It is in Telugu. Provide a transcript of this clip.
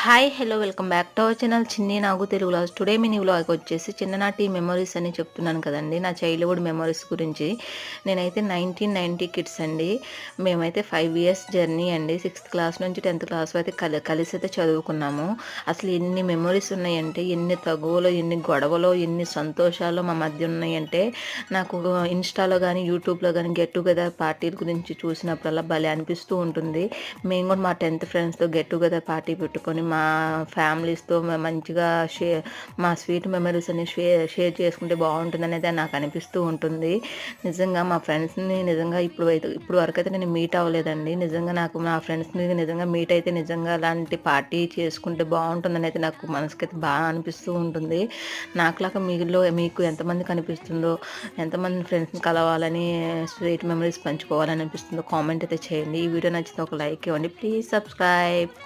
Hi hello welcome back to our channel Chinni Nagu Telugu vlogs today mini vlog వచ్చేసి చిన్ననాటి మెమరీస్ అని చెప్తున్నాను కదండి. నా చైల్డ్హుడ్ మెమరీస్ గురించి. నేనైతే నైన్టీన్ నైంటీ కిడ్స్ అండి. మేమైతే ఫైవ్ ఇయర్స్ జర్నీ అండి. సిక్స్త్ క్లాస్ నుంచి టెన్త్ క్లాస్ అయితే కలి కలిసి అయితే చదువుకున్నాము. అసలు ఎన్ని మెమరీస్ ఉన్నాయంటే ఎన్ని తగువలో ఎన్ని గొడవలో ఎన్ని సంతోషాలు మా మధ్య ఉన్నాయంటే నాకు ఇన్స్టాలో కానీ యూట్యూబ్లో కానీ గెట్ టుగెదర్ పార్టీల గురించి చూసినప్పుడల్లా భలే అనిపిస్తూ ఉంటుంది. మేము కూడా మా టెన్త్ ఫ్రెండ్స్తో గెట్ టుగెదర్ పార్టీ పెట్టుకొని మా ఫ్యామిలీస్తో మంచిగా షేర్ మా స్వీట్ మెమరీస్ అన్ని షేర్ షేర్ చేసుకుంటే బాగుంటుంది అనేది నాకు అనిపిస్తూ ఉంటుంది. నిజంగా మా ఫ్రెండ్స్ని నిజంగా ఇప్పుడు అయితే ఇప్పుడు వరకు అయితే నేను మీట్ అవ్వలేదండి. నిజంగా నాకు మా ఫ్రెండ్స్ని నిజంగా మీట్ అయితే నిజంగా అలాంటి పార్టీ చేసుకుంటే బాగుంటుందని అయితే నాకు మనసుకైతే బాగా అనిపిస్తూ ఉంటుంది. నాకులాగా మీలో మీకు ఎంతమంది కనిపిస్తుందో ఎంతమంది ఫ్రెండ్స్ని కలవాలని స్వీట్ మెమరీస్ పంచుకోవాలని అనిపిస్తుందో కామెంట్ అయితే చేయండి. ఈ వీడియో నచ్చితే ఒక లైక్ ఇవ్వండి. Please subscribe.